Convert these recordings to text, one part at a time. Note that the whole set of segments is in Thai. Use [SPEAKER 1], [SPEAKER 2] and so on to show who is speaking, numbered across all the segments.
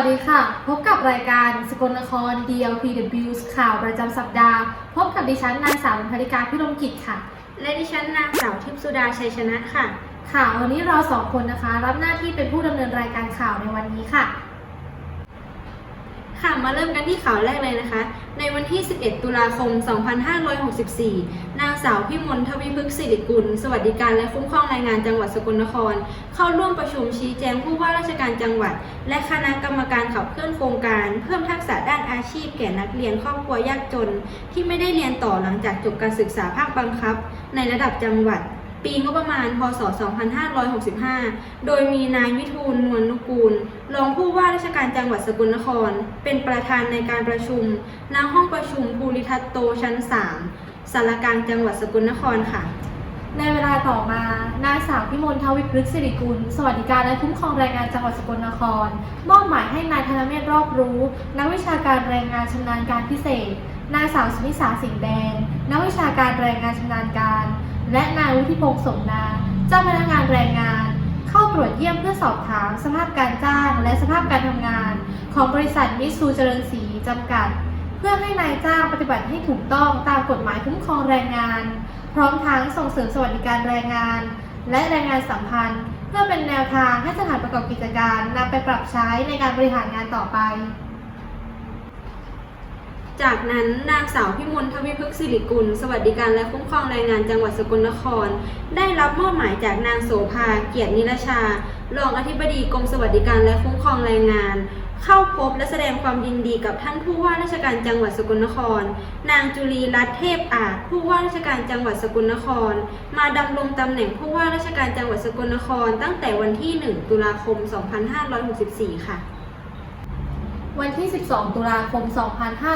[SPEAKER 1] วัสดีค่ะ พบกับรายการสกลนคร DLPW ข่าวประจำสัปดาห์ พบกับดิฉันนางสาวธริกาพิรมกิจค่ะ
[SPEAKER 2] และดิฉันนางสาวทิพย์สุดาชัยชนะค่ะ
[SPEAKER 1] ค่ะ วันนี้เราสองคนนะคะ รับหน้าที่เป็นผู้ดำเนินรายการข่าวในวันนี้ค่ะ
[SPEAKER 2] ค่ะมาเริ่มกันที่ข่าวแรกเลยนะคะ ในวันที่ 11 ตุลาคม 2564 นางสาวพิมลทวีพฤกษ์สิริกุล สวัสดิการและคุ้มครองแรงงานจังหวัดสกลนคร เข้าร่วมประชุมชี้แจงผู้ว่าราชการจังหวัด และคณะกรรมการขับเคลื่อนโครงการ เพิ่มทักษะด้านอาชีพแก่นักเรียนครอบครัวยากจน ที่ไม่ได้เรียนต่อหลังจากจบการศึกษาภาคบังคับ ในระดับจังหวัด ปีงบประมาณ พศ 2565 โดยมีนายวิทูลนวลนุกูล รองผู้ว่าราชการจังหวัดสกลนคร เป็นประธานในการประชุม ณ ห้องประชุมภูริทัตโตชั้น 3สารกลางจังหวัดสกลนครค่ะ
[SPEAKER 1] ในเวลาต่อมา นางสาวพิมลทวิพฤกษ์สิริกุล สวัสดิการและคุ้มครองแรงงานจังหวัดสกลนคร มอบหมายให้นายธนเมธรอบรู้ นักวิชาการแรงงานชำนาญการพิเศษ นางสาวสุนิสาสิงห์แดง นักวิชาการแรงงานชำนาญการ และนายวุฒิพงษ์สมนา เจ้าพนักงานแรงงาน เข้าตรวจเยี่ยมเพื่อสอบถามสภาพการจ้างและสภาพการทำงาน ของบริษัทมิตซูเจริญศรีจำกัด เพื่อให้นายจ้างปฏิบัติให้ถูกต้องตามกฎหมายคุ้มครองแรงงาน พร้อมทั้งส่งเสริมสวัสดิการแรงงาน และแรงงานสัมพันธ์ เพื่อเป็นแนวทางให้สถานประกอบกิจการนำไปปรับใช้ในการบริหารงานต่อไป
[SPEAKER 2] จากนั้นนางสาวพิมลทวีพฤกษ์สิริกุล สวัสดิการและคุ้มครองแรงงานจังหวัดสกลนคร ได้รับมอบหมายจากนางโสภาเกียรตินิรชารองอธิบดีกรมสวัสดิการและคุ้มครองแรงงาน เข้าพบและแสดงความยินดีกับท่านผู้ว่าราชการจังหวัดสกลนคร นางจุลีรัตน์เทพอาจผู้ว่าราชการจังหวัดสกลนคร มาดำรงตำแหน่งผู้ว่าราชการจังหวัดสกลนคร ตั้งแต่วันที่ 1 ตุลาคม 2564 ค่ะ
[SPEAKER 1] วันที่ 12 ตุลาคม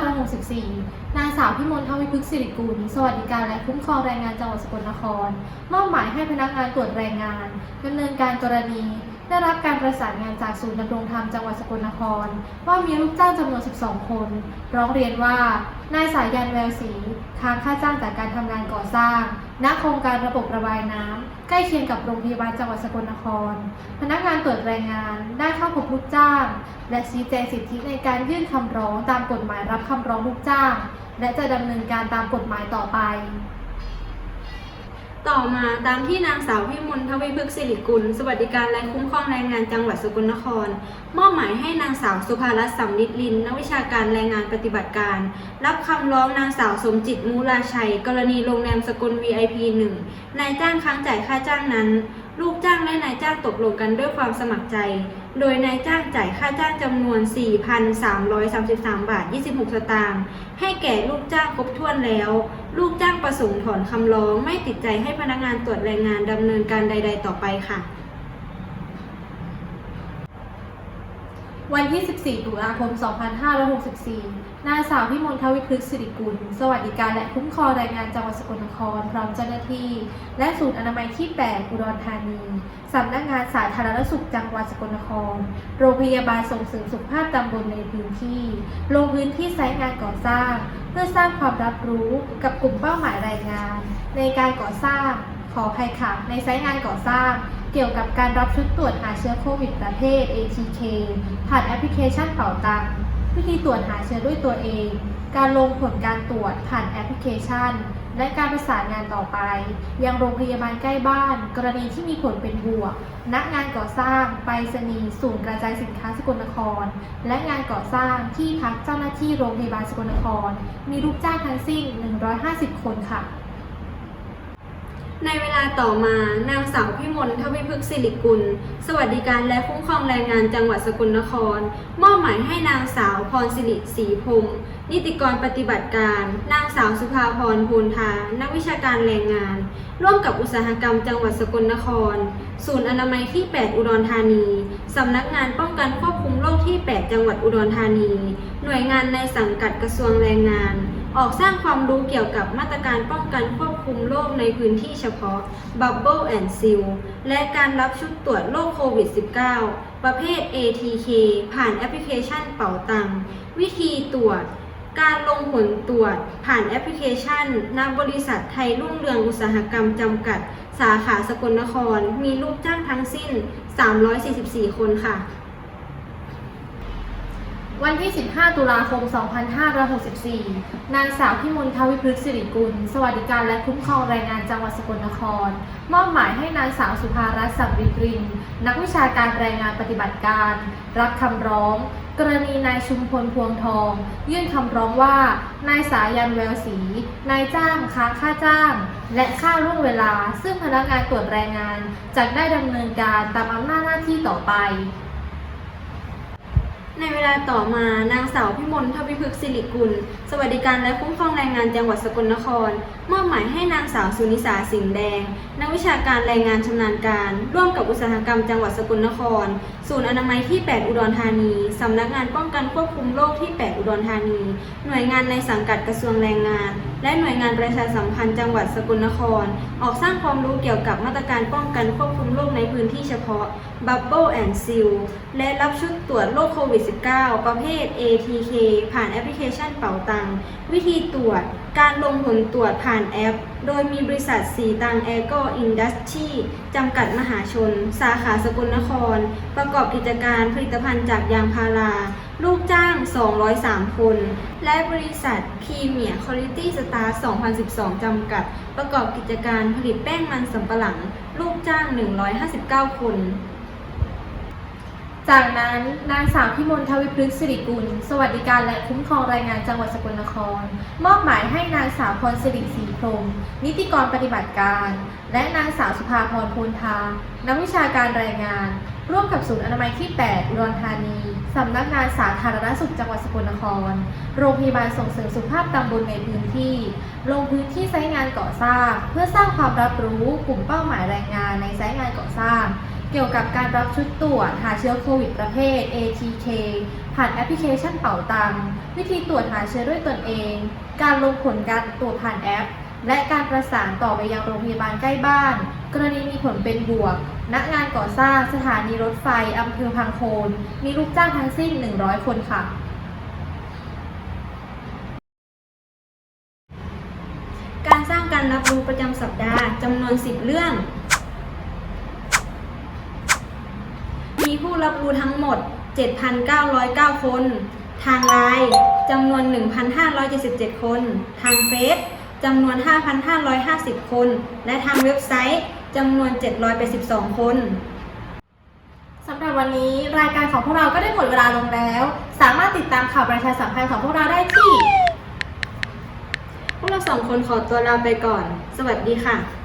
[SPEAKER 1] 2564 นางสาวพิมลทวิพฤกษ์สิริกุล สวัสดิการและคุ้มครองแรงงานจังหวัดสกลนคร มอบหมายให้พนักงานตรวจแรงงานดำเนินการกรณี ได้รับการประสานงานจากศูนย์ดำรงธรรมจังหวัดสกลนคร ว่ามีลูกจ้างจำนวน 12 คน ร้องเรียนว่า นายสายยันแววศรีค้างค่าจ้างจากการทำงานก่อสร้าง ณโครงการระบบระบายน้ำใกล้เคียงกับโรงพยาบาลจังหวัดสกลนคร พนักงานตรวจแรงงานได้เข้าพบลูกจ้าง และชี้แจงสิทธิในการยื่นคำร้องตามกฎหมายรับคำร้องลูกจ้าง และจะดำเนินการตามกฎหมายต่อไป
[SPEAKER 2] ต่อมาตามที่นางสาวพิมลทวีพฤกษ์สิริกุล สวัสดิการและคุ้มครองแรงงานจังหวัดสกลนคร มอบหมายให้นางสาวสุภารัตน์สำลิดลินนักวิชาการแรงงานปฏิบัติการ รับคำร้องนางสาวสมจิตมูลาชัย กรณีโรงแรมสกล VIP 1นายจ้างค้างจ่ายค่าจ้างนั้นลูกจ้างและนายจ้างตกลงกันด้วยความสมัครใจ โดยนายจ้างจ่ายค่าจ้างจำนวน 4,333 บาท 26 สตางค์ ให้แก่ลูกจ้างครบถ้วนแล้ว ลูกจ้างประสงค์ถอนคำร้อง ไม่ติดใจให้พนักงานตรวจแรงงานดำเนินการใด ๆ ต่อไปค่ะ
[SPEAKER 1] วันที่ 14 ตุลาคม 2564 นางสาวพิมลทวิพฤกษ์สิริกุล สวัสดิการและคุ้มครองแรงงานจังหวัดสกลนคร พร้อมเจ้าหน้าที่ และศูนย์อนามัยที่ 8 อุดรธานี สำนักงานสาธารณสุขจังหวัดสกลนคร โรงพยาบาลส่งเสริมสุขภาพตำบลในพื้นที่ ลงพื้นที่ไซต์งานก่อสร้าง เพื่อสร้างความรับรู้กับกลุ่มเป้าหมายแรงงาน ในการก่อสร้าง ขอภัยค่ะในไซต์งานก่อสร้าง เกี่ยวกับการรับชุดตรวจหาเชื้อโควิดประเภท ATK ผ่านแอปพลิเคชันเป่าตังวิธีตรวจหาเชื้อด้วยตัวเอง การลงผลการตรวจผ่านแอปพลิเคชัน และการประสานงานต่อไป ยังโรงพยาบาลใกล้บ้าน กรณีที่มีผลเป็นบวก นักงานก่อสร้างไปรษณีย์ศูนย์กระจายสินค้าสกลนคร และงานก่อสร้างที่พักเจ้าหน้าที่โรงพยาบาลสกลนคร มีลูกจ้างทั้งสิ้น 150 คนค่ะ
[SPEAKER 2] ในเวลาต่อมานางสาวพิมลทวีพฤกษ์สิริกุล สวัสดิการและคุ้มครองแรงงานจังหวัดสกลนคร มอบหมายให้นางสาวพรสิริศรีพงศ์นิติกรปฏิบัติการ นางสาวสุภาพรพูนทา นักวิชาการแรงงาน ร่วมกับอุตสาหกรรมจังหวัดสกลนคร ศูนย์อนามัยที่ 8 อุดรธานีสำนักงานป้องกันควบคุมโรคที่ 8 จังหวัดอุดรธานี หน่วยงานในสังกัดกระทรวงแรงงาน ออกสร้างความรู้เกี่ยวกับมาตรการป้องกันควบคุมโรคในพื้นที่เฉพาะ Bubble and Seal และการรับชุดตรวจโรคโควิด -19 ประเภท ATK ผ่านแอปพลิเคชันเป๋าตัง วิธีตรวจ การลงผลตรวจผ่านแอปพลิเคชันณบริษัทไทยรุ่งเรืองอุตสาหกรรมจำกัด สาขาสกลนคร มีลูกจ้างทั้งสิ้น 344 คนค่ะ
[SPEAKER 1] วันที่ 15 ตุลาคม 2564 นางสาวพิมลทวิพฤกษ์สิริกุล สวัสดิการและคุ้มครองแรงงานจังหวัดสกลนคร มอบหมายให้นางสาวสุภารัตน์สัมริริน นักวิชาการแรงงานปฏิบัติการ รับคำร้อง กรณีนายชุมพลพวงทอง ยื่นคำร้องว่า นายสายันแววศรีนายจ้างค้างค่าจ้าง และค่าล่วงเวลา ซึ่งพนักงานตรวจแรงงานจะได้ดำเนินการตามอำนาจหน้าที่ต่อไป
[SPEAKER 2] ในเวลาต่อมานางสาวพิมลทวิพฤกษ์สิริกุล สวัสดิการและคุ้มครองแรงงานจังหวัดสกลนครมอบหมายให้นางสาวสุนิสาสิงห์แดง นักวิชาการแรงงานชำนาญการ ร่วมกับอุตสาหกรรมจังหวัดสกลนคร ศูนย์อนามัยที่ 8 อุดรธานีสำนักงานป้องกันควบคุมโรคที่ 8 อุดรธานี หน่วยงานในสังกัดกระทรวงแรงงาน และหน่วยงานประชาสัมพันธ์จังหวัดสกลนคร ออกสร้างความรู้เกี่ยวกับมาตรการป้องกันควบคุมโรคในพื้นที่เฉพาะ Bubble and Seal และรับชุดตรวจโรคโควิด -19 ประเภท ATK ผ่านแอปพลิเคชันเป๋าตัง วิธีตรวจ การลงผลตรวจผ่านแอป โดยมีบริษัทสีตังแอโกอินดัสทรีจำกัดมหาชน สาขาสกลนคร ประกอบกิจการผลิตภัณฑ์จากยางพารา ลูกจ้าง 203 คน และบริษัทพรีเมียร์คุณ i t y Star 2012 จำกัด ประกอบกิจการผลิตแป้งมันสำปะหลัง ลูกจ้าง 159 คน
[SPEAKER 1] จากนั้นนางสาวพิมลทวิพฤกษ์สิริกุล สวัสดิการและคุ้มครองแรงงานจังหวัดสกลนคร มอบหมายให้นางสาวพรสิริศรีพรม นิติกรปฏิบัติการ และนางสาวสุภาพรพูนทา นักวิชาการแรงงาน ร่วมกับศูนย์อนามัยที่ 8 อุดรธานี สำนักงานสาธารณสุขจังหวัดสกลนคร โรงพยาบาลส่งเสริมสุขภาพตำบลในพื้นที่ ลงพื้นที่ไซต์งานก่อสร้าง เพื่อสร้างความรับรู้กลุ่มเป้าหมายแรงงานในไซต์งานก่อสร้าง เกี่ยวกับการรับชุดตรวจหาเชื้อโควิดประเภท ATK ผ่านแอปพลิเคชันเป๋าตัง วิธีตรวจหาเชื้อด้วยตนเอง การลงผลการตรวจผ่านแอป และการประสานต่อไปยังโรงพยาบาลใกล้บ้าน กรณีมีผลเป็นบวกณงานก่อสร้างสถานีรถไฟอำเภอพังโคน มีลูกจ้างทั้งสิ้น 100 คนค่ะ
[SPEAKER 2] การสร้างการรับรู้ประจำสัปดาห์จำนวน 10 เรื่อง มีผู้รับรู้ทั้งหมด 7,909 คน ทางไลน์จำนวน 1,577 คน ทางเฟซจำนวน 5,550 คน และทางเว็บไซต์จำนวน 782 คน
[SPEAKER 1] สำหรับวันนี้รายการของพวกเราก็ได้หมดเวลาลงแล้ว สามารถติดตามข่าวประชาสัมพันธ์ของพวกเราได้ที่
[SPEAKER 2] พวกเราสองคนขอตัวลาไปก่อน สวัสดีค่ะ